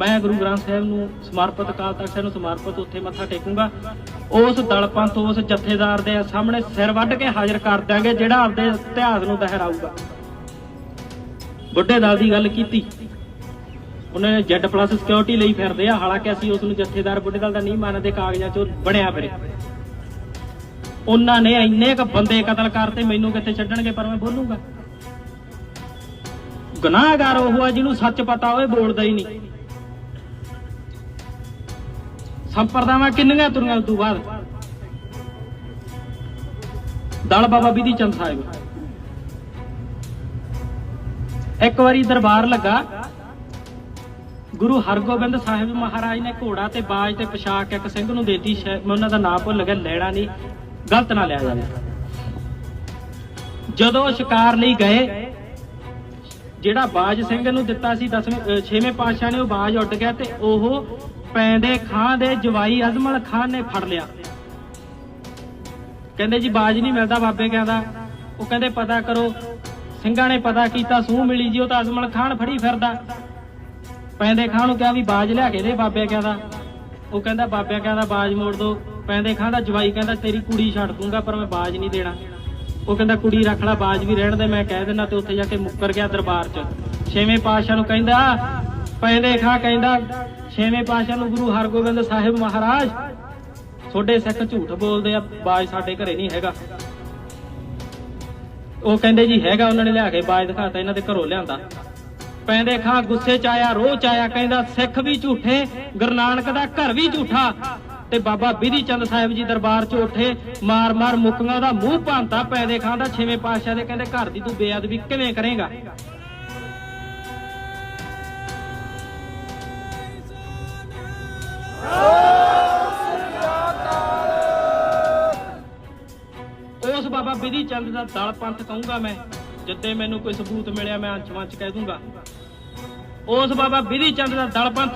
ਮੈਂ ਗੁਰੂ ਗ੍ਰੰਥ ਸਾਹਿਬ ਨੂੰ ਸਮਰਪਿਤ, ਅਕਾਲ ਤਖਤ ਸਾਹਿਬ ਨੂੰ ਸਮਰਪਿਤ ਉੱਥੇ ਮੱਥਾ ਟੇਕੂੰਗਾ। ਉਸ ਦਲ ਪੰਥ ਉਸ ਜਥੇਦਾਰ ਦੇ ਸਾਹਮਣੇ ਸਿਰ ਵੱਢ ਕੇ ਹਾਜ਼ਰ ਕਰ ਦਿਆਂਗੇ, ਜਿਹੜਾ ਆਪਦੇ ਇਤਿਹਾਸ ਨੂੰ ਦਹਰਾਊਗਾ। ਬੁੱਢੇ ਦਲ ਦੀ ਗੱਲ ਕੀਤੀ। ਉਹਨਾਂ ਨੇ ਜੈਡ ਪਲੱਸ ਸਿਕਿਉਰਿਟੀ ਲਈ ਫਿਰਦੇ ਆ, ਹਾਲਾਂਕਿ ਅਸੀਂ ਉਸ ਨੂੰ ਜਥੇਦਾਰ ਬੁੱਢੇ ਦਲ ਦਾ ਨਹੀਂ ਮੰਨਦੇ, ਕਾਗਜ਼ਾਂ 'ਚੋਂ ਬਣਿਆ ਫਿਰੇ। ਉਹਨਾਂ ਨੇ ਇੰਨੇ ਕ ਬੰਦੇ ਕਤਲ ਕਰਤੇ, ਮੈਨੂੰ ਕਿੱਥੇ ਛੱਡਣਗੇ, ਪਰ ਮੈਂ ਬੋਲੂੰਗਾ। ਗੁਨਾਹਗਾਰ ਉਹ ਆ ਜਿਹਨੂੰ ਸੱਚ ਪਤਾ ਹੋਵੇ ਬੋਲਦਾ ਹੀ ਨਹੀਂ। ਸੰਪਰਦਾਵਾਂ ਕਿੰਨੀਆਂ ਤੁਰੀਆਂ ਉਸ ਤੋਂ ਬਾਅਦ? ਦਲ ਬਾਬਾ ਬਿਧੀ ਚੰਦ ਸਾਹਿਬ। ਇੱਕ ਵਾਰੀ ਦਰਬਾਰ ਲੱਗਾ। ਗੁਰੂ ਹਰਗੋਬਿੰਦ ਸਾਹਿਬ ਮਹਾਰਾਜ ਨੇ ਘੋੜਾ ਤੇ ਬਾਜ ਤੇ ਪੋਸ਼ਾਕ ਇੱਕ ਸਿੰਘ ਨੂੰ ਦੇਤੀ ਮੈਂ ਉਹਨਾਂ ਦਾ ਨਾਮ ਭੁੱਲ ਗਿਆ, ਲੈਣਾ ਨਹੀਂ, ਗਲਤ ਨਾ ਲਿਆ ਜਾਵੇ। ਜਦੋਂ ਸ਼ਿਕਾਰ ਲਈ ਗਏ, ਜਿਹੜਾ ਬਾਜ ਸਿੰਘ ਨੂੰ ਦਿੱਤਾ ਸੀ 10ਵੇਂ 6ਵੇਂ ਪਾਤਸ਼ਾਹ ਨੇ ਉਹ ਬਾਜ ਉੱਡ ਗਿਆ ਤੇ ਉਹ ਪੈਂਦੇ ਖਾਂ ਦੇ ਜਵਾਈ ਅਜ਼ਮਲ ਖਾਨ ਨੇ ਫੜ ਲਿਆ। ਕਹਿੰਦੇ ਜੀ, ਬਾਜ ਨਹੀਂ ਮਿਲਦਾ ਬਾਬੇ ਕਹਿੰਦਾ। ਉਹ ਕਹਿੰਦੇ, ਪਤਾ ਕਰੋ, ਸਿੰਘਾਂ ਨੇ ਪਤਾ ਕੀਤਾ, ਸੂਹ ਮਿਲੀ ਜੀ, ਉਹ ਤਾਂ ਅਜ਼ਮਲ ਖਾਨ ਫੜੀ ਫਿਰਦਾ। ਪੈਂਦੇ ਖਾਂ ਨੂੰ ਕਿਹਾ ਵੀ ਬਾਜ ਲਿਆ ਕੇ ਦੇ ਬਾਬੇ ਕਹਿੰਦਾ। ਉਹ ਕਹਿੰਦਾ, ਬਾਬੇ ਕਹਿੰਦਾ, ਬਾਜ ਮੋੜ ਦੋ। ਪੈਂਦੇ ਖਾਂ ਦਾ ਜਵਾਈ ਕਹਿੰਦਾ, ਤੇਰੀ ਕੁੜੀ ਛੱਡ ਦੂੰਗਾ, ਪਰ ਮੈਂ ਬਾਜ ਨਹੀਂ ਦੇਣਾ। ਉਹ ਕਹਿੰਦਾ, ਕੁੜੀ ਰੱਖ ਲੈ, ਬਾਜ ਵੀ ਰਹਿਣ ਦੇ, ਮੈਂ ਕਹਿ ਦਿੰਦਾ ਤੇ ਉੱਥੇ ਜਾ ਕੇ ਮੁੱਕਰ ਗਿਆ ਦਰਬਾਰ 'ਚ। ਛੇਵੇਂ ਪਾਤਸ਼ਾਹ ਨੂੰ ਕਹਿੰਦਾ ਪੈਂਦੇ ਖਾਂ ਕਹਿੰਦਾ, ਛੇਵੇਂ ਪਾਤਸ਼ਾਹ ਨੂੰ ਗੁਰੂ ਹਰਗੋਬਿੰਦ ਸਾਹਿਬ ਮਹਾਰਾਜ, ਤੁਹਾਡੇ ਸਿੱਖ ਝੂਠ ਬੋਲਦੇ ਆ, ਬਾਜ ਸਾਡੇ ਘਰੇ ਨਹੀਂ ਹੈਗਾ। ਉਹ ਕਹਿੰਦੇ ਜੀ ਹੈਗਾ, ਉਹਨਾਂ ਨੇ ਲਿਆ ਕੇ ਬਾਜ ਦਿਖਾਤਾ, ਇਹਨਾਂ ਦੇ ਘਰੋਂ ਲਿਆਂਦਾ। ਪੈਂਦੇ ਖਾਂ ਗੁੱਸੇ ਚ ਆਇਆ, ਰੋਹ ਚ ਆਇਆ, ਕਹਿੰਦਾ ਸਿੱਖ ਵੀ ਝੂਠੇ, ਗੁਰੂ ਨਾਨਕ ਦਾ ਘਰ ਵੀ ਝੂਠਾ। ਤੇ ਬਾਬਾ ਬਿਧੀ ਚੰਦ ਸਾਹਿਬ ਜੀ ਦਰਬਾਰ ਚ ਉੱਠੇ, ਮਾਰ ਮਾਰ ਮੁੱਕੀਆਂ ਦਾ ਮੂੰਹ ਭਾਂਤਾ ਪੈਂਦੇ ਖਾਂ ਦਾ, ਛੇਵੇਂ ਪਾਤਸ਼ਾਹ ਦੇ ਕਹਿੰਦੇ ਘਰ ਦੀ ਤੂੰ ਬੇਅਦਬੀ ਕਿਵੇਂ ਕਰੇਗਾ? ਉਸ ਬਾਬਾ ਚੰਦ ਦਾ ਦਲ ਪੰਥ ਕਹੂੰਗਾ ਮੈਂ ਜਿੱਦੇ ਮੈਨੂੰ ਕੋਈ ਸਬੂਤ ਮਿਲਿਆ ਮੈਂ ਅੰਚ ਮੰਚ ਕਹਿ ਦੂੰਗਾ। ਉਸ ਬਾਬਾ ਬਿਧੀ ਚੰਦ ਦਾ ਦਲ ਪੰਥ।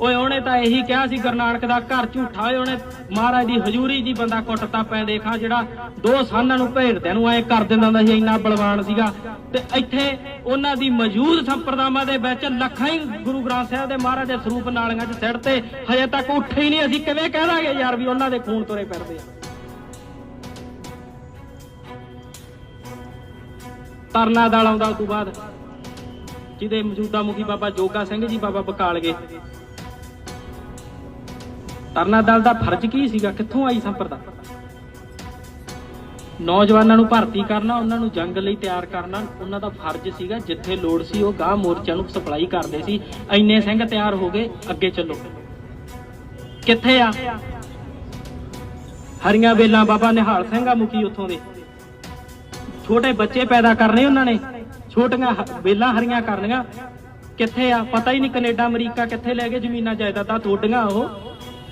ਓਏ, ਉਹਨੇ ਤਾਂ ਇਹੀ ਕਿਹਾ ਸੀ, ਗੁਰੂ ਨਾਨਕ ਦਾ ਘਰ ਝੂਠਾ ਓਏ, ਉਹਨੇ ਮਹਾਰਾਜ ਦੀ ਹਜ਼ੂਰੀ ਦੀ ਬੰਦਾ ਕੁੱਟਤਾ ਪੈ ਦੇਖਾ, ਜਿਹੜਾ ਦੋ ਸਾਨਾਂ ਨੂੰ ਭੇੜਦਿਆਂ ਨੂੰ ਐ ਕਰ ਦਿੰਦਾ ਹੁੰਦਾ ਸੀ, ਇੰਨਾ ਬਲਵਾਨ ਸੀਗਾ। ਤੇ ਇੱਥੇ ਉਹਨਾਂ ਦੀ ਮੌਜੂਦ ਸੰਪਰਦਾਵਾਂ ਦੇ ਵਿੱਚ ਲੱਖਾਂ ਹੀ ਗੁਰੂ ਗ੍ਰੰਥ ਸਾਹਿਬ ਦੇ ਮਹਾਰਾਜ ਦੇ ਸਰੂਪ ਨਾਲੀਆਂ 'ਚ ਸਿੱਟ ਤੇ, ਹਜੇ ਤੱਕ ਉੱਠੇ ਹੀ ਨਹੀਂ, ਅਸੀਂ ਕਿਵੇਂ ਕਹਿ ਦਾਂਗੇ ਯਾਰ ਵੀ ਉਹਨਾਂ ਦੇ ਖੂਨ ਤੁਰੇ ਫਿਰਦੇ ਆ। ਤਰਨਾ ਦਲ ਆਉਂਦਾ ਉਸ ਤੋਂ ਬਾਅਦ। ਜਿਹਦੇ ਮੌਜੂਦਾ ਮੁਖੀ ਬਾਬਾ ਜੋਗਾ ਸਿੰਘ ਜੀ, ਬਾਬਾ ਬਕਾਲਗੇ ਤਰਨਾ ਦਲ ਦਾ ਫਰਜ਼ ਕੀ ਸੀਗਾ? ਕਿੱਥੋਂ ਆਈ ਸੰਪਰਦਾ? ਨੌਜਵਾਨਾਂ ਨੂੰ ਭਰਤੀ ਕਰਨਾ, ਉਹਨਾਂ ਨੂੰ ਜੰਗ ਲਈ ਤਿਆਰ ਕਰਨਾ, ਉਹਨਾਂ ਦਾ ਫਰਜ਼ ਸੀਗਾ। ਜਿੱਥੇ ਲੋੜ ਸੀ, ਉਹ ਗਾਹ ਮੋਰਚਿਆਂ ਨੂੰ ਸਪਲਾਈ ਕਰਦੇ ਸੀ। ਐਨੇ ਸਿੰਘ ਤਿਆਰ ਹੋ ਗਏ, ਅੱਗੇ ਚੱਲੋ। ਕਿੱਥੇ ਆ? ਹਰੀਆਂ ਬੇਲਾਂ ਬਾਬਾ ਨਿਹਾਲ ਸਿੰਘ ਆ ਮੁਖੀ ਉੱਥੋਂ ਦੇ। ਛੋਟੇ ਬੱਚੇ ਪੈਦਾ ਕਰਨੇ ਉਹਨਾਂ ਨੇ, ਛੋਟੀਆਂ ਵੇਲਾਂ ਹਰੀਆਂ ਕਰਨੀਆਂ। ਕਿੱਥੇ ਆ? ਪਤਾ ਹੀ ਨਹੀਂ ਕੈਨੇਡਾ, ਅਮਰੀਕਾ ਕਿੱਥੇ ਲੈ ਗਏ ਜ਼ਮੀਨਾਂ ਜਾਇਦਾਦਾਂ ਤੁਹਾਡੀਆਂ ਉਹ।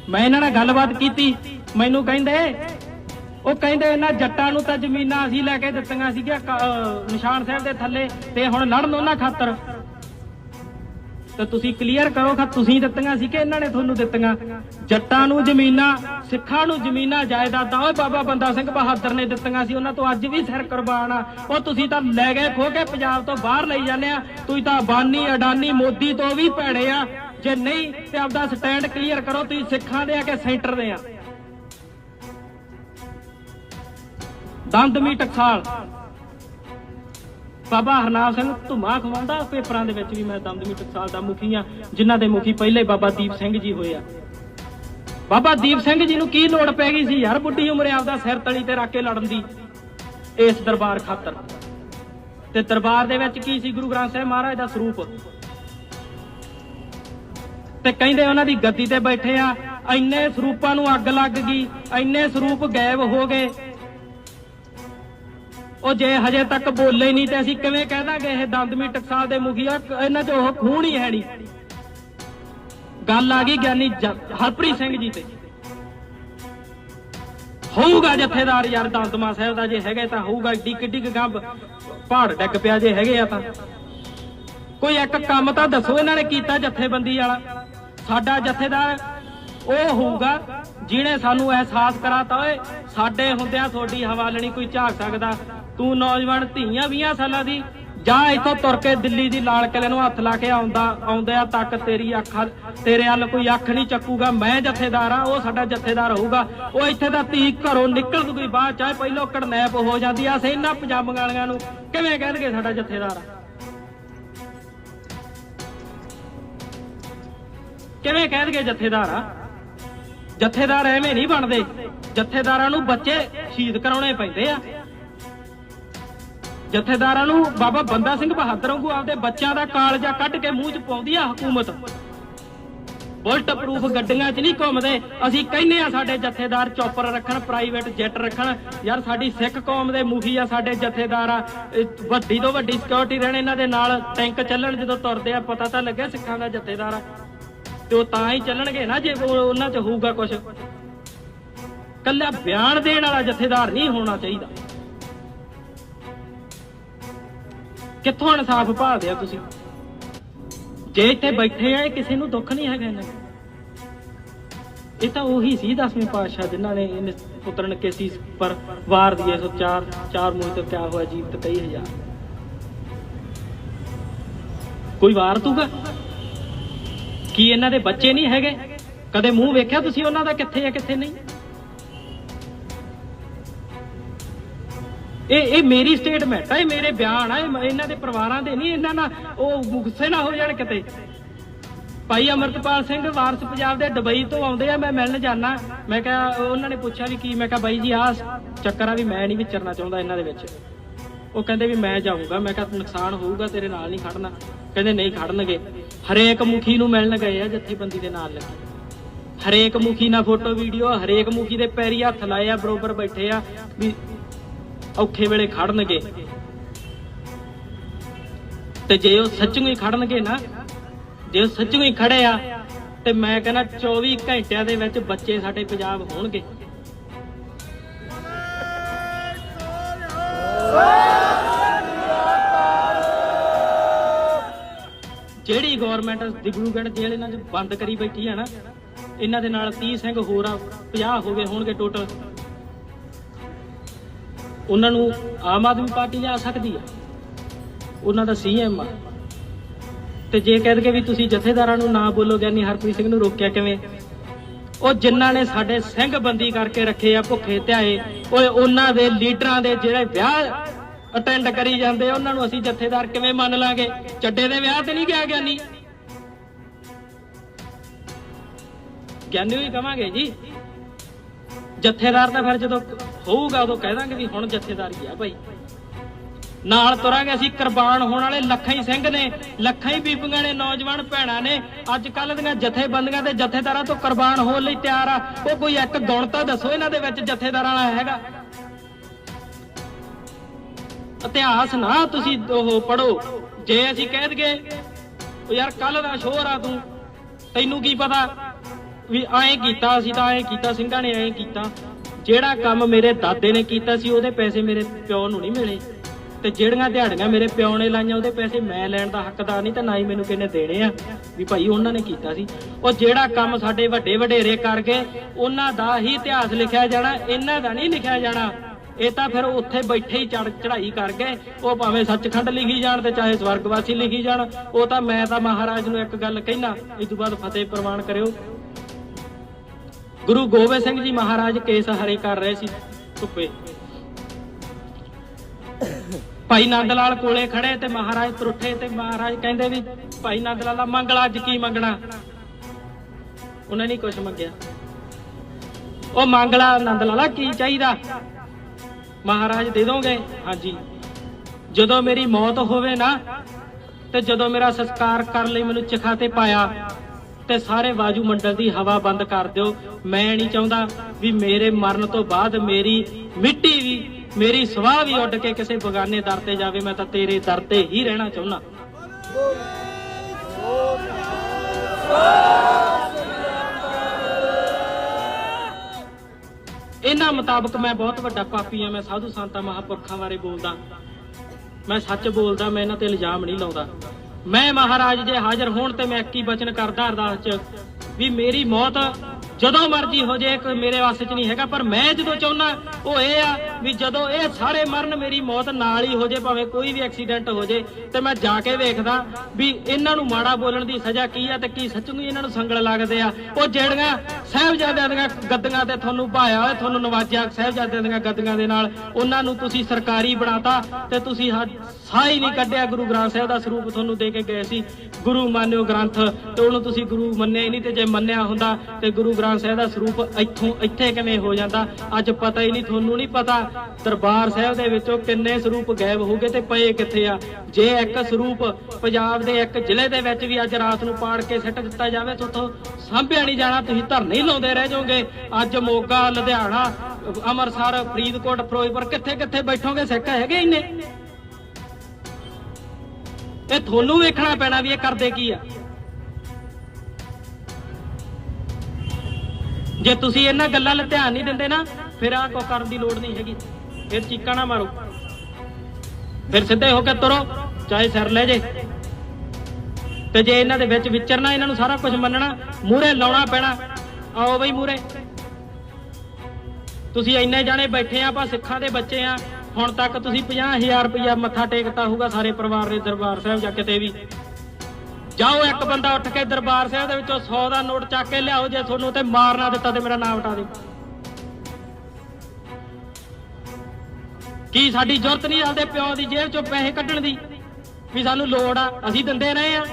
ਮੈਂ ਇਹਨਾਂ ਨਾਲ ਗੱਲਬਾਤ ਕੀਤੀ। ਮੈਨੂੰ ਕਹਿੰਦੇ, ਉਹ ਕਹਿੰਦੇ ਇਹਨਾਂ ਜੱਟਾਂ ਨੂੰ ਤਾਂ ਜ਼ਮੀਨਾਂ ਅਸੀਂ ਲੈ ਕੇ ਦਿੱਤੀਆਂ ਸੀਗੀਆਂ ਨਿਸ਼ਾਨ ਸਾਹਿਬ ਦੇ ਥੱਲੇ ਤੇ ਹੁਣ ਲੜਨ ਉਹਨਾਂ ਖਾਤਰ। ਤੇ ਤੁਸੀਂ ਕਲੀਅਰ ਕਰੋ ਕਿ ਤੁਸੀਂ ਦਿੱਤੀਆਂ ਸੀ ਕਿ ਇਹਨਾਂ ਨੇ ਤੁਹਾਨੂੰ ਦਿੱਤੀਆਂ। ਜੱਟਾਂ ਨੂੰ ਜ਼ਮੀਨਾਂ, ਸਿੱਖਾਂ ਨੂੰ ਜ਼ਮੀਨਾਂ ਜਾਇਦਾਦਾਂ, ਓਏ ਬਾਬਾ ਬੰਦਾ ਸਿੰਘ ਬਹਾਦਰ ਨੇ ਦਿੱਤੀਆਂ ਸੀ, ਉਹਨਾਂ ਤੋਂ ਅੱਜ ਵੀ ਸਿਰ ਕੁਰਬਾਨ ਆ। ਉਹ ਤੁਸੀਂ ਤਾਂ ਲੈ ਗਏ ਖੋ ਕੇ ਪੰਜਾਬ ਤੋਂ ਬਾਹਰ ਲਈ ਜਾਂਦੇ ਆ। ਤੁਸੀਂ ਤਾਂ ਅਬਾਨੀ, ਅਡਾਨੀ, ਮੋਦੀ ਤੋਂ ਵੀ ਭੈੜੇ ਆ। ਜੇ ਨਹੀਂ ਤੇ ਆਪਦਾ ਸਟੈਂਡ ਕਲੀਅਰ ਕਰੋ, ਤੁਸੀਂ ਸਿੱਖਾਂ ਦੇ ਆ ਕਿ ਸੈਂਟਰ ਦੇ ਆ। ਦੰਦਮੀ ਟਕਸਾਲ ਬਾਬਾ ਹਰਨਾਮ ਸਿੰਘ ਧੁਮਾ ਖਵਾਉਂਦਾ, ਪੇਪਰਾਂ ਦੇ ਵਿੱਚ ਵੀ ਮੈਂ ਦਮਦਮੀ ਟਕਸਾਲ ਦਾ ਮੁਖੀ ਆ ਜਿਨ੍ਹਾਂ ਦੇ ਮੁਖੀ ਪਹਿਲੇ ਬਾਬਾ ਦੀਪ ਸਿੰਘ ਜੀ ਹੋਏ ਆ। ਬਾਬਾ ਦੀਪ ਸਿੰਘ ਜੀ ਨੂੰ ਕੀ ਲੋੜ ਪੈ ਗਈ ਸੀ ਯਾਰ ਬੁੱਢੀ ਉਮਰੇ ਆਪਦਾ ਸਿਰ ਤਲੀ ਤੇ ਰੱਖ ਕੇ ਲੜਨ ਦੀ, ਇਸ ਦਰਬਾਰ ਖਾਤਰ? ਤੇ ਦਰਬਾਰ ਦੇ ਵਿੱਚ ਕੀ ਸੀ ਗੁਰੂ ਗ੍ਰੰਥ ਸਾਹਿਬ ਮਹਾਰਾਜ ਦਾ ਸਰੂਪ? ਤੇ ਕਹਿੰਦੇ ਉਹਨਾਂ ਦੀ ਗੱਦੀ ਤੇ ਬੈਠੇ ਆ, ਇੰਨੇ ਸਰੂਪਾਂ ਨੂੰ ਅੱਗ ਲੱਗ ਗਈ, ਇੰਨੇ ਸਰੂਪ ਗਾਇਬ ਹੋ ਗਏ ਉਹ ਜੇ ਹਜੇ ਤੱਕ ਬੋਲੇ ਨਹੀਂ ਤੇ ਅਸੀਂ ਕਿਵੇਂ ਕਹਿ ਦਾਂਗੇ ਇਹ ਦੰਦਮੀ ਟਕਸਾਲ ਦੇ ਮੁਖੀਆ ਇਹਨਾਂ 'ਚ ਉਹ ਖੂਨ ਹੀ ਹੈ ਨਹੀਂ। ਗੱਲ ਆ ਗਈ ਗਿਆਨੀ ਹਰਪ੍ਰੀਤ ਸਿੰਘ ਜੀ ਤੇ। ਹੋਊਗਾ ਜਥੇਦਾਰ ਯਾਰ ਦੰਦਮਾ ਸਾਹਿਬ ਦਾ ਜੇ ਹੈਗਾ ਤਾਂ ਹੋਊਗਾ ਏਡੀ ਕਿੱਡੀ ਕੁ ਪਹਾੜ ਡਿੱਗ ਪਿਆ ਜੇ ਹੈਗੇ ਆ ਤਾਂ। ਕੋਈ ਇੱਕ ਕੰਮ ਤਾਂ ਦੱਸੋ ਇਹਨਾਂ ਨੇ ਕੀਤਾ ਜਥੇਬੰਦੀ ਵਾਲਾ। ਸਾਡਾ ਜਥੇਦਾਰ ਉਹ ਹੋਊਗਾ ਜਿਹਨੇ ਸਾਨੂੰ ਅਹਿਸਾਸ ਕਰਾਤਾ ਓਏ, ਸਾਡੇ ਹੁੰਦਿਆਂ ਤੁਹਾਡੀ ਹਵਾਲਣੀ ਕੋਈ ਝਾਕ ਸਕਦਾ। ਤੂੰ ਨੌਜਵਾਨ ਧੀਆਂ 20 ਸਾਲਾਂ ਦੀ, ਜਾਂ ਇੱਥੋਂ ਤੁਰ ਕੇ ਦਿੱਲੀ ਦੀ ਲਾਲ ਕਿਲੇ ਨੂੰ ਹੱਥ ਲਾ ਕੇ ਆਉਂਦਾ ਆਉਂਦੇ ਤੱਕ ਤੇਰੀ ਅੱਖ ਤੇਰੇ ਵੱਲ ਕੋਈ ਅੱਖ ਨਹੀਂ ਚੱਕੂਗਾ। ਮੈਂ ਜਥੇਦਾਰ ਆ ਉਹ ਸਾਡਾ ਜਥੇਦਾਰ ਹੋਊਗਾ। ਉਹ ਇੱਥੇ ਦਾ ਧੀ ਘਰੋਂ ਨਿਕਲ ਦੂਗੀ ਬਾਅਦ ਚਾਹੇ ਪਹਿਲੋਂ ਕਡਨੈਪ ਹੋ ਜਾਂਦੀ ਆ। ਅਸੀਂ ਇਹਨਾਂ ਪੰਜਾਬੀਆਂ ਵਾਲਿਆਂ ਨੂੰ ਕਿਵੇਂ ਕਹਿਣਗੇ ਸਾਡਾ ਜਥੇਦਾਰ? ਆ ਕਿਵੇਂ ਕਹਿਣਗੇ ਜਥੇਦਾਰ ਆ? ਜਥੇਦਾਰ ਐਵੇਂ ਨਹੀਂ ਬਣਦੇ। ਜਥੇਦਾਰਾਂ ਨੂੰ ਬੱਚੇ ਸ਼ਹੀਦ ਕਰਾਉਣੇ ਪੈਂਦੇ ਆ। ਜਥੇਦਾਰਾਂ ਨੂੰ ਬਾਬਾ ਬੰਦਾ ਸਿੰਘ ਬਹਾਦਰ ਵਾਂਗੂ ਆਪਦੇ ਬੱਚਿਆਂ ਦਾ ਕਾਲਜਾ ਕੱਢ ਕੇ ਮੂੰਹ 'ਚ ਪਾਉਂਦੀ ਆ ਹਕੂਮਤ। ਬੁਲਟ ਪ੍ਰੂਫ ਗੱਡੀਆਂ 'ਚ ਨਹੀਂ ਘੁੰਮਦੇ। ਅਸੀਂ ਕਹਿੰਨੇ ਆ ਸਾਡੇ ਜਥੇਦਾਰ ਚੌਪਰ ਰੱਖਣ, ਪ੍ਰਾਈਵੇਟ ਜੈਟ ਰੱਖਣ। ਯਾਰ ਸਾਡੀ ਸਿੱਖ ਕੌਮ ਦੇ ਮੁਖੀ ਆ ਸਾਡੇ ਜਥੇਦਾਰ ਆ। ਵੱਡੀ ਤੋਂ ਵੱਡੀ ਸਿਕਿਉਰਿਟੀ ਰਹਿਣ ਇਹਨਾਂ ਦੇ ਨਾਲ। ਟੈਂਕ ਚੱਲਣ ਜਦੋਂ ਤੁਰਦੇ ਆ, ਪਤਾ ਤਾਂ ਲੱਗਿਆ ਸਿੱਖਾਂ ਦਾ ਜਥੇਦਾਰ ਆ। ਤੇ ਉਹ ਤਾਂ ਹੀ ਚੱਲਣਗੇ ਨਾ ਜੇ ਉਹਨਾਂ 'ਚ ਹੋਊਗਾ ਕੁਝ ਕੱਲਾ ਬਿਆਨ ਦੇਣ ਵਾਲਾ ਜਥੇਦਾਰ ਨਹੀਂ ਹੋਣਾ ਚਾਹੀਦਾ। ਕਿੱਥੋਂ ਇਨਸਾਫ ਭਾਲਦੇ ਆ ਤੁਸੀਂ? ਜੇ ਇੱਥੇ ਬੈਠੇ ਆ ਕਿਸੇ ਨੂੰ ਦੁੱਖ ਨਹੀਂ ਹੈਗਾ ਇਹਨਾਂ ਇਹ ਤਾਂ ਉਹੀ ਸੀ ਦਸਵੇਂ ਪਾਤਸ਼ਾਹ ਜਿਨ੍ਹਾਂ ਨੇ ਇਹਨੇ ਪੁੱਤਰਨ ਕੇਸੀ ਪਰ ਵਾਰ ਦੀਏ, ਸੋ ਚਾਰ ਚਾਰ ਮੂੰਹ ਤੇ ਕਿਆ ਹੋਇਆ, ਜੀਵਤ ਕਈ ਹਜ਼ਾਰ। ਕੋਈ ਵਾਰ ਤੂਗਾ ਕੀ ਇਹਨਾਂ ਦੇ ਬੱਚੇ ਨਹੀਂ ਹੈਗੇ? ਕਦੇ ਮੂੰਹ ਵੇਖਿਆ ਤੁਸੀਂ ਉਹਨਾਂ ਦਾ ਕਿੱਥੇ ਆ, ਕਿੱਥੇ ਨਹੀਂ? ਇਹ ਇਹ ਮੇਰੀ ਸਟੇਟਮੈਂਟ ਆ, ਇਹ ਮੇਰੇ ਬਿਆਨ ਆ ਇਹਨਾਂ ਦੇ ਪਰਿਵਾਰਾਂ ਦੇ ਨਹੀਂ, ਇਹਨਾਂ ਨਾਲ ਉਹ ਗੁੱਸੇ ਨਾ ਹੋ ਜਾਣ ਕਿਤੇ। ਭਾਈ ਅਮਰਤਪਾਲ ਸਿੰਘ ਵਾਰਸ ਪੰਜਾਬ ਦੇ ਦੁਬਈ ਤੋਂ ਆਉਂਦੇ ਆ, ਮੈਂ ਮਿਲਣ ਜਾਣਾ ਮੈਂ ਕਿਹਾ, ਉਹਨਾਂ ਨੇ ਪੁੱਛਿਆ ਵੀ ਕੀ, ਮੈਂ ਕਿਹਾ, ਬਾਈ ਜੀ, ਆਹ ਚੱਕਰ ਆ ਵੀ ਮੈਂ ਨਹੀਂ ਵਿਚਰਨਾ ਚਾਹੁੰਦਾ ਇਹਨਾਂ ਦੇ ਵਿੱਚ। ਉਹ ਕਹਿੰਦੇ ਵੀ ਮੈਂ ਜਾਊਂਗਾ, ਮੈਂ ਕਿਹਾ ਨੁਕਸਾਨ ਹੋਊਗਾ, ਤੇਰੇ ਨਾਲ ਨਹੀਂ ਖੜਨਾ। ਕਹਿੰਦੇ ਨਹੀਂ ਖੜਨਗੇ। ਹਰੇਕ ਮੁਖੀ ਨੂੰ ਮਿਲਣ ਗਏ ਆ ਜਥੇਬੰਦੀ ਦੇ ਨਾਲ ਲੱਗੇ। ਹਰੇਕ ਮੁਖੀ ਨਾਲ ਫੋਟੋ, ਵੀਡੀਓ, ਹਰੇਕ ਮੁਖੀ ਦੇ ਪੈਰੀ ਹੱਥ ਲਾਏ ਆ, ਬਰੋਬਰ ਬੈਠੇ ਆ, ਵੀ ਔਖੇ ਵੇਲੇ ਖੜਨਗੇ। ਤੇ ਜੇ ਉਹ ਸੱਚੂ ਹੀ ਖੜਨਗੇ ਨਾ, ਜੇ ਉਹ ਸੱਚੂ ਹੀ ਖੜੇ ਆ, ਤੇ ਮੈਂ ਕਹਿੰਦਾ 24 ਘੰਟਿਆਂ ਦੇ ਵਿੱਚ ਬੱਚੇ ਸਾਡੇ ਪੰਜਾਬ ਹੋਣਗੇ। ਜਿਹੜੀ ਗਵਰਨਮੈਂਟ ਡਿਬਰੂਗੜ੍ਹ ਜੇਲ੍ਹ ਇਹਨਾਂ 'ਚ ਬੰਦ ਕਰੀ ਬੈਠੀ ਹੈ ਨਾ, ਇਹਨਾਂ ਦੇ ਨਾਲ 30 ਸਿੰਘ ਹੋਰ ਆ 50 ਹੋ ਗਏ ਹੋਣਗੇ ਟੋਟਲ ਉਹਨਾਂ ਨੂੰ ਆਮ ਆਦਮੀ ਪਾਰਟੀ ਲਿਆ ਸਕਦੀ ਆ। ਉਹਨਾਂ ਦਾ ਸੀਐਮ ਆ। ਤੇ ਜੇ ਕਹਿ ਦਗੇ ਵੀ ਤੁਸੀਂ ਜਥੇਦਾਰਾਂ ਨੂੰ ਨਾ ਬੋਲੋ ਗਿਆਨੀ ਹਰਪ੍ਰੀਤ ਸਿੰਘ ਨੂੰ ਰੋਕਿਆ ਕਿਵੇਂ? ਉਹ ਜਿਨ੍ਹਾਂ ਨੇ ਸਾਡੇ ਸਿੰਘ ਬੰਦੀ ਕਰਕੇ ਰੱਖੇ ਆ, ਭੁੱਖੇ ਧਿਆਏ, ਓਏ ਉਹਨਾਂ ਦੇ ਲੀਡਰਾਂ ਦੇ ਜਿਹੜੇ ਵਿਆਹ ਅਟੈਂਡ ਕਰੀ ਜਾਂਦੇ ਆ, ਉਹਨਾਂ ਨੂੰ ਅਸੀਂ ਜਥੇਦਾਰ ਕਿਵੇਂ ਮੰਨ ਲਾਂਗੇ? ਚੱਡੇ ਦੇ ਵਿਆਹ ਤੇ ਨਹੀਂ ਗਿਆ ਗਿਆਨੀ? ਗਿਆਨੀ ਵੀ ਕਵਾਂਗੇ ਜੀ। ਜਥੇਦਾਰ ਤਾਂ ਫਿਰ ਜਦੋਂ ਹੋਊਗਾ ਉਦੋਂ ਕਹਿ ਦਾਂਗੇ ਵੀ ਹੁਣ ਜਥੇਦਾਰੀ ਆ ਭਾਈ। ਨਾਲ ਤੁਰਾਂਗੇ ਅਸੀਂ ਕੁਰਬਾਨ ਹੋਣ ਵਾਲੇ ਲੱਖਾਂ ਹੀ ਸਿੰਘ ਨੇ ਲੱਖਾਂ ਹੀ ਬੀਬੀਆਂ ਨੇ ਨੌਜਵਾਨ ਭੈਣਾਂ ਨੇ। ਅੱਜ ਕੱਲ ਦੀਆਂ ਜਥੇਬੰਦੀਆਂ ਤੇ ਜਥੇਦਾਰਾਂ ਤੋਂ ਕੁਰਬਾਨ ਹੋਣ ਲਈ ਤਿਆਰ ਆ। ਉਹ ਕੋਈ ਇੱਕ ਗੁਣ ਤਾਂ ਦੱਸੋ ਇਹਨਾਂ ਦੇ ਵਿੱਚ ਜਥੇਦਾਰਾਂ ਵਾਲਾ ਹੈਗਾ। ਇਤਿਹਾਸ ਨਾ ਤੁਸੀਂ ਉਹ ਪੜੋ ਜੇ ਅਸੀਂ ਕਹਿ ਦਈਏ, ਉਹ ਯਾਰ ਕੱਲ ਦਾ ਸ਼ੋਰ ਆ ਤੂੰ, ਤੈਨੂੰ ਕੀ ਪਤਾ ਵੀ ਐਂ ਕੀਤਾ ਅਸੀਂ ਤਾਂ ਐਂ ਕੀਤਾ, ਸਿੰਘਾਂ ਨੇ ਐਂ ਕੀਤਾ। ਜਿਹੜਾ ਕੰਮ ਮੇਰੇ ਦਾਦੇ ਨੇ ਕੀਤਾ ਸੀ, ਉਹਦੇ ਪੈਸੇ ਮੇਰੇ ਪਿਓ ਨੂੰ ਨਹੀਂ ਮਿਲੇ। ਤੇ ਜਿਹੜੀਆਂ ਦਿਹਾੜੀਆਂ ਮੇਰੇ ਪਿਓ ਨੇ ਲਾਈਆਂ, ਉਹਦੇ ਪੈਸੇ ਮੈਂ ਲੈਣ ਦਾ ਹੱਕਦਾਰ ਨਹੀਂ ਤਾਂ ਨਾ ਹੀ ਮੈਨੂੰ ਕਿਹਨੇ ਦੇਣੇ ਆ, ਵੀ ਭਾਈ ਉਹਨਾਂ ਨੇ ਕੀਤਾ ਸੀ। ਉਹ ਜਿਹੜਾ ਕੰਮ ਸਾਡੇ ਵੱਡੇ ਵਡੇਰੇ ਕਰ ਗਏ ਉਹਨਾਂ ਦਾ ਹੀ ਇਤਿਹਾਸ ਲਿਖਿਆ ਜਾਣਾ, ਇਹਨਾਂ ਦਾ ਨਹੀਂ ਲਿਖਿਆ ਜਾਣਾ। ਇਹ ਤਾਂ ਫਿਰ ਉੱਥੇ ਬੈਠੇ ਹੀ ਚੜ ਚੜਾਈ ਕਰ ਗਏ ਉਹ ਭਾਵੇਂ ਸੱਚਖੰਡ ਲਿਖੀ ਜਾਣ ਤੇ ਚਾਹੇ ਸਵਰਗਵਾਸੀ ਲਿਖੀ ਜਾਣ, ਉਹ ਤਾਂ ਮੈਂ ਤਾਂ ਮਹਾਰਾਜ ਨੂੰ ਇੱਕ ਗੱਲ ਕਹਿਣਾ ਇਸ ਤੋਂ ਬਾਅਦ ਫਤਿਹ ਪ੍ਰਵਾਨ ਕਰਿਓ। ਗੁਰੂ ਗੋਬਿੰਦ ਸਿੰਘ ਜੀ ਮਹਾਰਾਜ ਕੇਸ ਹਰੇ ਕਰ ਰਹੇ ਸੀ। ਧੁੱਪੇ। ਭਾਈ ਨੰਦ ਲਾਲ ਕੋਲੇ ਖੜੇ ਤੇ ਮਹਾਰਾਜ ਤਰੁੱਠੇ ਤੇ ਮਹਾਰਾਜ ਕਹਿੰਦੇ ਵੀ ਭਾਈ ਨੰਦ ਲਾਲਾ ਮੰਗਲਾ ਅੱਜ ਕੀ ਮੰਗਣਾ? ਉਹਨੇ ਨਹੀਂ ਕੁਝ ਮੰਗਿਆ। ਉਹ ਮੰਗਲਾ ਨੰਦ ਲਾਲਾ ਕੀ ਚਾਹੀਦਾ? ਮਹਾਰਾਜ ਦੇ ਦੋਗੇ? ਹਾਂਜੀ। ਜਦੋਂ ਮੇਰੀ ਮੌਤ ਹੋਵੇ ਨਾ, ਤੇ ਜਦੋਂ ਮੇਰਾ ਸੰਸਕਾਰ ਕਰਨ ਲਈ ਮੈਨੂੰ ਚਿਖਾ ਤੇ ਪਾਇਆ, ਤੇ ਸਾਰੇ ਵਾਜੂ ਮੰਡਲ ਦੀ ਹਵਾ ਬੰਦ ਕਰ ਦਿਓ। ਮੈਂ ਨਹੀਂ ਚਾਹੁੰਦਾ ਵੀ ਮੇਰੇ ਮਰਨ ਤੋਂ ਬਾਅਦ ਮੇਰੀ ਮਿੱਟੀ ਵੀ, ਮੇਰੀ ਸਵਾਹ ਵੀ ਉੱਡ ਕੇ ਕਿਸੇ ਬਗਾਨੇ ਦਰ ਤੇ ਜਾਵੇ। ਮੈਂ ਤਾਂ ਤੇਰੇ ਦਰ ਤੇ ਹੀ ਰਹਿਣਾ ਚਾਹੁੰਦਾ। ਇਹਨਾਂ ਮੁਤਾਬਕ ਮੈਂ ਬਹੁਤ ਵੱਡਾ ਪਾਪੀ ਆ ਮੈਂ ਸਾਧੂ ਸੰਤਾਂ, ਮਹਾਪੁਰਖਾਂ ਬਾਰੇ ਬੋਲਦਾ। ਮੈਂ ਸੱਚ ਬੋਲਦਾ, ਮੈਂ ਇਹਨਾਂ ਤੇ ਇਲਜ਼ਾਮ ਨਹੀਂ ਲਾਉਂਦਾ। ਮੈਂ ਮਹਾਰਾਜ ਜੇ ਹਾਜ਼ਰ ਹੋਣ ਤੇ ਮੈਂ ਇੱਕ ਬਚਨ ਕਰਦਾ ਅਰਦਾਸ ਚ, ਵੀ ਮੇਰੀ ਮੌਤ ਜਦੋਂ ਮਰਜ਼ੀ ਹੋ ਜੇ ਇੱਕ ਮੇਰੇ ਵਾਸਤੇ ਚ ਨਹੀਂ ਹੈਗਾ, ਪਰ ਮੈਂ ਜਦੋਂ ਚਾਹੁੰਦਾ, ਉਹ ਇਹ ਆ ਵੀ ਜਦੋਂ ਇਹ ਸਾਰੇ ਮਰਨ, ਮੇਰੀ ਮੌਤ ਨਾਲ ਹੀ ਹੋ ਜੇ ਭਾਵੇਂ ਕੋਈ ਵੀ ਐਕਸੀਡੈਂਟ ਹੋ ਜੇ ਤੇ ਮੈਂ ਜਾ ਕੇ ਵੇਖਦਾ ਵੀ ਇਹਨਾਂ ਨੂੰ ਮਾੜਾ ਬੋਲਣ ਦੀ ਸਜ਼ਾ ਕੀ ਆ ਤੇ ਕੀ ਸੱਚੂ ਹੀ ਇਹਨਾਂ ਨੂੰ ਸੰਗਲ ਲੱਗਦੇ ਆ। ਉਹ ਜਿਹੜੀਆਂ ਸਾਹਿਬਜ਼ਾਦਿਆਂ ਦੀਆਂ ਗੱਦੀਆਂ ਤੇ ਤੁਹਾਨੂੰ ਭਾਇਆ ਹੋਇਆ, ਤੁਹਾਨੂੰ ਨਵਾਜਿਆ, ਸਾਹਿਬਜ਼ਾਦਿਆਂ ਦੀਆਂ ਗੱਦੀਆਂ ਦੇ ਨਾਲ ਉਹਨਾਂ ਨੂੰ ਤੁਸੀਂ ਸਰਕਾਰੀ ਬਣਾਤਾ ਤੇ ਤੁਸੀਂ ਹਾ- ਨਹੀਂ ਕੱਢਿਆ, ਗੁਰੂ ਗ੍ਰੰਥ ਸਾਹਿਬ ਦਾ ਸਰੂਪ ਤੁਹਾਨੂੰ ਦੇ ਕੇ ਗਏ ਸੀ। ਗੁਰੂ ਮੰਨਿਓ ਗ੍ਰੰਥ ਤੇ ਉਹਨੂੰ ਤੁਸੀਂ ਗੁਰੂ ਮੰਨਿਆ ਹੀ ਨਹੀਂ ਤੇ ਜੇ ਮੰਨਿਆ ਹੁੰਦਾ ਤੇ ਗੁਰੂ ਗ੍ਰੰਥ ਸਾਹਿਬ ਦਾ ਸਰੂਪ ਇੱਥੋਂ, ਇੱਥੇ ਕਿਵੇਂ ਹੋ ਜਾਂਦਾ? ਅੱਜ ਪਤਾ ਹੀ ਨਹੀਂ, ਤੁਹਾਨੂੰ ਨਹੀਂ ਪਤਾ ਦਰਬਾਰ ਸਾਹਿਬ ਦੇ ਵਿੱਚੋਂ ਕਿੰਨੇ ਸਰੂਪ ਗਾਇਬ ਹੋ ਗਏ ਤੇ ਪਏ ਕਿੱਥੇ ਆ? ਜੇ ਇੱਕ ਸਰੂਪ ਪੰਜਾਬ ਦੇ ਇੱਕ ਜ਼ਿਲ੍ਹੇ ਦੇ ਵਿੱਚ ਵੀ ਅੱਜ ਰਾਤ ਨੂੰ ਪਾੜ ਕੇ ਸਿੱਟ ਦਿੱਤਾ ਜਾਵੇ, ਤਾਂ ਉੱਥੋਂ ਸਾਂਭਿਆ ਨਹੀਂ ਜਾਣਾ, ਤੁਸੀਂ ਧਰਨੇ ਲਾਉਂਦੇ ਰਹਿ ਜਾਓਗੇ। ਅੱਜ ਮੋਗਾ, ਲੁਧਿਆਣਾ, ਅੰਮ੍ਰਿਤਸਰ, ਫਰੀਦਕੋਟ, ਫਿਰੋਜ਼ਪੁਰ ਕਿੱਥੇ ਕਿੱਥੇ ਬੈਠੋਗੇ? ਸਿੱਖ ਹੈਗੇ ਇੰਨੇ? ਇਹ ਤੁਹਾਨੂੰ ਵੇਖਣਾ ਪੈਣਾ ਵੀ ਇਹ ਕਰਦੇ ਕੀ ਆ। ਜੇ ਤੁਸੀਂ ਇਹਨਾਂ ਗੱਲਾਂ 'ਤੇ ਧਿਆਨ ਨਹੀਂ ਦਿੰਦੇ ਨਾ, ਫਿਰ ਆਹ ਕੋ ਕਰਨ ਦੀ ਲੋੜ ਨਹੀਂ ਹੈਗੀ। ਫਿਰ ਚੀਕਾਂ ਨਾ ਮਾਰੋ। ਫਿਰ ਸਿੱਧੇ ਹੋ ਕੇ ਤੁਰੋ, ਚਾਹੇ ਸਿਰ ਲੈ ਜੇ। ਤੇ ਜੇ ਇਹਨਾਂ ਦੇ ਵਿੱਚ ਵਿਚਰਨਾ, ਇਹਨਾਂ ਨੂੰ ਸਾਰਾ ਕੁਝ ਮੰਨਣਾ, ਮੂਹਰੇ ਲਾਉਣਾ ਪੈਣਾ ਆਓ ਬਈ ਮੂਹਰੇ। ਤੁਸੀਂ ਇੰਨੇ ਜਾਣੇ ਬੈਠੇ ਆ, ਆਪਾਂ ਸਿੱਖਾਂ ਦੇ ਬੱਚੇ ਆ। ਹੁਣ ਤੱਕ ਤੁਸੀਂ 50000 ਰੁਪਇਆ ਮੱਥਾ ਟੇਕਤਾ ਹੋਊਗਾ ਸਾਰੇ ਪਰਿਵਾਰ ਨੇ ਦਰਬਾਰ ਸਾਹਿਬ ਜਾ ਕਿਤੇ ਵੀ। ਜਾਓ, ਇੱਕ ਬੰਦਾ ਉੱਠ ਕੇ ਦਰਬਾਰ ਸਾਹਿਬ ਦੇ ਵਿੱਚੋਂ 100 ਦਾ ਨੋਟ ਚੱਕ ਕੇ ਲਿਆਓ, ਜੇ ਤੁਹਾਨੂੰ ਤੇ ਮਾਰਨਾ ਦਿੱਤਾ ਤੇ ਮੇਰਾ ਨਾਮ ਹਟਾ ਦਿਓ। ਕੀ ਸਾਡੀ ਜ਼ਰੂਰਤ ਨਹੀਂ ਆਪਦੇ ਪਿਓ ਦੀ ਜੇਬ ਚੋਂ ਪੈਸੇ ਕੱਢਣ ਦੀ? ਵੀ ਸਾਨੂੰ ਲੋੜ ਆ, ਅਸੀਂ ਦਿੰਦੇ ਰਹੇ ਆ।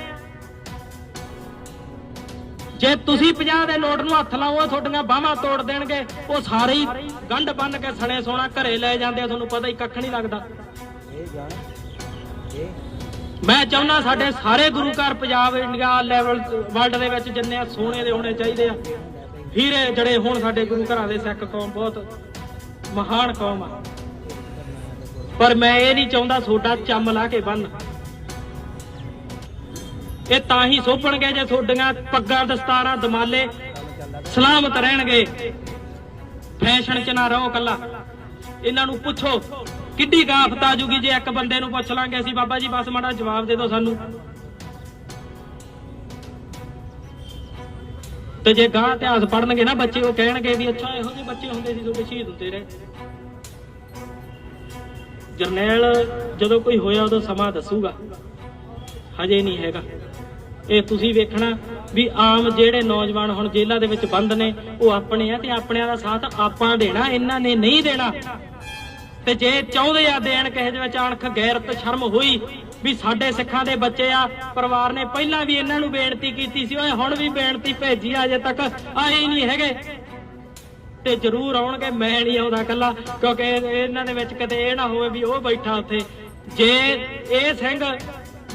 ਜੇ ਤੁਸੀਂ 50 ਦੇ ਨੋਟ ਨੂੰ ਹੱਥ ਲਾਓ ਤੁਹਾਡੀਆਂ ਬਾਹਾਂ ਤੋੜ ਦੇਣਗੇ। ਉਹ ਸਾਰੇ ਹੀ ਗੰਢ ਬੰਨ ਕੇ ਸਣੇ ਸੋਨਾ ਘਰੇ ਲੈ ਜਾਂਦੇ ਆ, ਤੁਹਾਨੂੰ ਪਤਾ ਹੀ ਕੱਖ ਨਹੀਂ ਲੱਗਦਾ। ਮੈਂ ਚਾਹੁੰਦਾ ਸਾਡੇ ਸਾਰੇ ਗੁਰੂ ਘਰ ਪੰਜਾਬ ਇੰਡੀਆ ਲੈਵਲ ਵਰਲਡ ਦੇ ਵਿੱਚ ਜਿੰਨੇ ਆ ਸੋਨੇ ਦੇ ਹੋਣੇ ਚਾਹੀਦੇ ਆ। ਹੀਰੇ ਜੜੇ ਹੁਣ ਸਾਡੇ ਗੁਰੂ ਘਰਾਂ ਦੇ ਸਿੱਖ ਕੌਮ, ਬਹੁਤ ਮਹਾਨ ਕੌਮ ਆ। ਪਰ ਮੈਂ ਇਹ ਨਹੀਂ ਚਾਹੁੰਦਾ ਤੁਹਾਡਾ ਚੰਮ ਲਾ ਕੇ ਬੰਨ। ਇਹ ਤਾਂ ਹੀ ਸੋਭਣਗੇ ਜੇ ਤੁਹਾਡੀਆਂ ਪੱਗਾਂ ਦਸਤਾਰਾਂ ਦਮਾਲੇ ਸਲਾਮਤ ਰਹਿਣਗੇ। ਫੈਸ਼ਨ ਚ ਨਾ ਰਹੋ ਕੱਲਾ। ਇਹਨਾਂ ਨੂੰ ਪੁੱਛੋ, ਕਿੱਡੀ ਗਾਫਤ ਆ ਜੂਗੀ ਜੇ ਇੱਕ ਬੰਦੇ ਨੂੰ ਪੁੱਛ ਲਾਂਗੇ ਅਸੀਂ। ਬਾਬਾ ਜੀ, ਬਸ ਮਾੜਾ ਜਵਾਬ ਦੇ ਦਿਓ ਸਾਨੂੰ। ਤੇ ਜੇ ਗਾਂ ਇਤਿਹਾਸ ਪੜਨਗੇ ਨਾ ਬੱਚੇ, ਉਹ ਕਹਿਣਗੇ ਵੀ ਅੱਛਾ, ਇਹੋ ਜਿਹੇ ਬੱਚੇ ਹੁੰਦੇ ਸੀ ਤੁਹਾਡੇ ਸ਼ਹੀਦ ਹੁੰਦੇ ਰਹੇ। ਜਰਨੈਲ ਜਦੋਂ ਕੋਈ ਹੋਇਆ, ਉਦੋਂ ਸਮਾਂ ਦੱਸੂਗਾ। ਹਜੇ ਨਹੀਂ ਹੈਗਾ। ਇਹ ਤੁਸੀਂ ਵੇਖਣਾ ਵੀ ਆਮ ਜਿਹੜੇ ਨੌਜਵਾਨ ਹੁਣ ਜੇਲ੍ਹਾਂ ਦੇ ਵਿੱਚ ਬੰਦ ਨੇ ਉਹ ਆਪਣੇ ਆ ਤੇ ਆਪਣਿਆਂ ਦਾ ਸਾਥ ਆਪਾਂ ਦੇਣਾ ਇਹਨਾਂ ਨੇ ਨਹੀਂ ਦੇਣਾ। ਤੇ ਜੇ ਚਾਹੁੰਦੇ ਆ ਦੇਣ ਕਿਸੇ ਦੇ ਵਿੱਚ ਅਣਖ ਗੈਰਤ ਸ਼ਰਮ ਹੋਈ ਵੀ ਸਾਡੇ ਸਿੱਖਾਂ ਦੇ ਬੱਚੇ ਆ ਪਰਿਵਾਰ ਨੇ ਪਹਿਲਾਂ ਵੀ ਇਹਨਾਂ ਨੂੰ ਬੇਨਤੀ ਕੀਤੀ ਸੀ ਓਏ ਹੁਣ ਵੀ ਬੇਨਤੀ ਭੇਜੀ ਆ, ਅਜੇ ਤੱਕ ਆਏ ਹੀ ਨਹੀਂ ਹੈਗੇ। ਤੇ ਜ਼ਰੂਰ ਆਉਣਗੇ ਮੈਂ ਨਹੀਂ ਆਉਂਦਾ ਕੱਲਾ ਕਿਉਂਕਿ ਇਹਨਾਂ ਦੇ ਵਿੱਚ ਕਦੇ ਇਹ ਨਾ ਹੋਵੇ ਵੀ ਉਹ ਬੈਠਾ ਉੱਥੇ। ਜੇ ਇਹ ਸਿੰਘ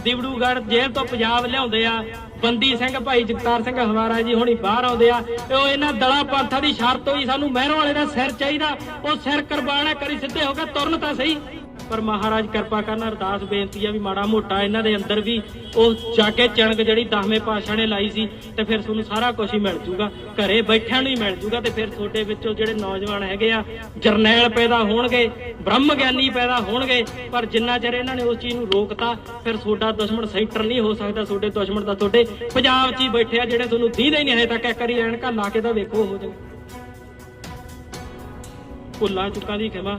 ਦਿਵੜੂਗੜ੍ਹ ਜੇਲ੍ਹ ਤੋਂ ਪੰਜਾਬ ਲਿਆਉਂਦੇ ਆ। ਬੰਦੀ ਸਿੰਘ, ਭਾਈ ਜਗਤਾਰ ਸਿੰਘ ਹਵਾਰਾ ਜੀ ਹੁਣੀ ਬਾਹਰ ਆਉਂਦੇ ਆ। ਤੇ ਉਹ ਇਹਨਾਂ ਦਲਾ ਪੰਥਾਂ ਦੀ ਸ਼ਰਤ ਹੋਈ ਸਾਨੂੰ ਮਹਿਰੋਂ ਵਾਲੇ ਦਾ ਸਿਰ ਚਾਹੀਦਾ। ਉਹ ਸਿਰ ਕੁਰਬਾਨ ਕਰੀ ਸਿੱਧੇ ਹੋ ਕੇ ਤੁਰਨ ਤਾਂ ਸਹੀ। ਪਰ ਮਹਾਰਾਜ ਕਿਰਪਾ ਕਰਨ, ਅਰਦਾਸ ਬੇਨਤੀ ਆ ਵੀ ਮਾੜਾ ਮੋਟਾ ਇਹਨਾਂ ਦੇ ਅੰਦਰ ਵੀ ਉਹ ਜਾ ਕੇ ਚਣਕ ਜਿਹੜੀ 10ਵੇਂ ਪਾਤਸ਼ਾਹ ਨੇ ਲਾਈ ਸੀ ਤੇ ਫਿਰ ਤੁਹਾਨੂੰ ਸਾਰਾ ਕੁਝ ਹੀ ਮਿਲ ਜੂਗਾ। ਘਰੇ ਬੈਠਿਆਂ ਨੂੰ ਹੀ ਮਿਲ ਜੂਗਾ ਤੇ ਫਿਰ ਤੁਹਾਡੇ ਵਿੱਚੋਂ ਜਿਹੜੇ ਨੌਜਵਾਨ ਹੈਗੇ ਆ, ਜਰਨੈਲ ਪੈਦਾ ਹੋਣਗੇ ਬ੍ਰਹਮ ਗਿਆਨੀ ਪੈਦਾ ਹੋਣਗੇ, ਪਰ ਜਿੰਨਾ ਚਿਰ ਇਹਨਾਂ ਨੇ ਉਸ ਚੀਜ਼ ਨੂੰ ਰੋਕਤਾ, ਫਿਰ ਤੁਹਾਡਾ ਦੁਸ਼ਮਣ ਸੈਂਟਰ ਨਹੀਂ ਹੋ ਸਕਦਾ, ਤੁਹਾਡੇ ਦੁਸ਼ਮਣ ਦਾ ਤੁਹਾਡੇ ਪੰਜਾਬ 'ਚ ਹੀ ਬੈਠੇ ਆ, ਜਿਹੜੇ ਤੁਹਾਨੂੰ ਦੀਦੇ ਹੀ ਨਹੀਂ ਹਜੇ ਤੱਕ, ਇੱਕ ਵਾਰੀ ਐਨਕਾਂ ਲਾ ਕੇ ਤਾਂ ਵੇਖੋ ਹੋ ਜਾਵੇ ਭੁੱਲਾਂ ਚੁੱਕਾਂ ਦੀ ਖਿਮਾ।